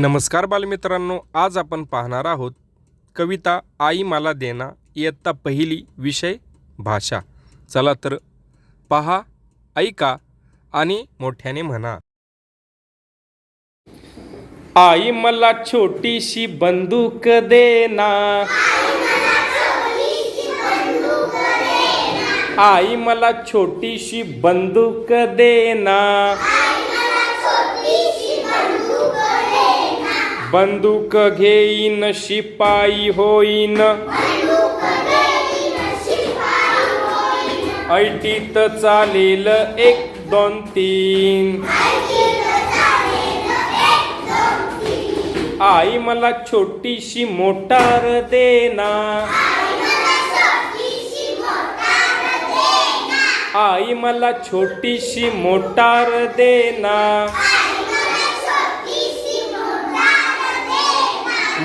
नमस्कार बालमित्रांनो आज आपण पाहणार आहोत कविता आई मला देना इयत्ता पहिली विषय भाषा. चला तर पहा ऐका आणि मोठ्याने म्हणा. आई मला छोटीशी बंदूक देना. आई मला छोटीशी बंदूक देना. बंदूक घेईन शिपाई होईन. ऐटीत चालेल एक दोन तीन. आई मला छोटीशी मोटार देना आई मला छोटीशी मोटार देना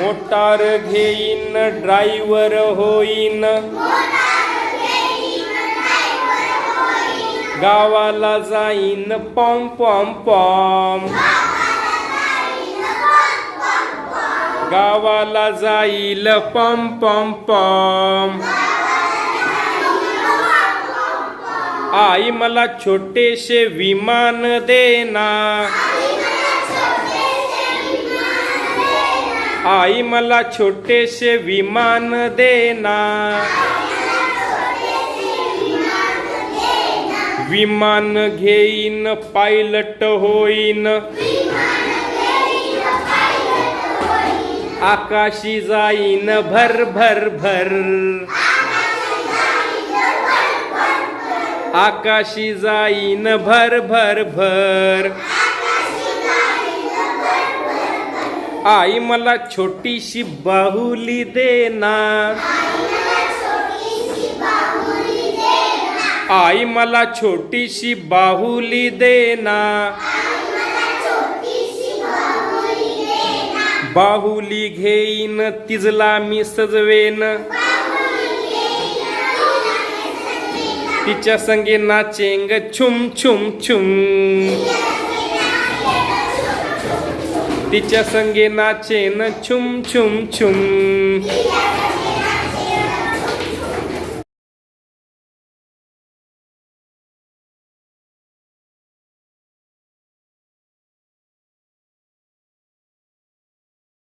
मोटार घेईन ड्रायव्हर होईन. गावाला जाईन पॉम पॉम पॉम. गावाला जाईल पॉम पॉम पॉम. आई मला छोटेसे विमान देना आई मला छोटेसे विमान देना विमान घेईन पायलट होईन। आकाशी जाईन भर भर भर। आकाशी जाईन भर भर भर। आई मला छोटीशी बाहुली देणार. आई मला छोटीशी बाहुली देणार. बाहुली घेईन तिजला मी सजवेन. तिच्या संगे नाचेंग छुम छुम छुम. तिच्या संगे नाचेन छुम छुम छुम.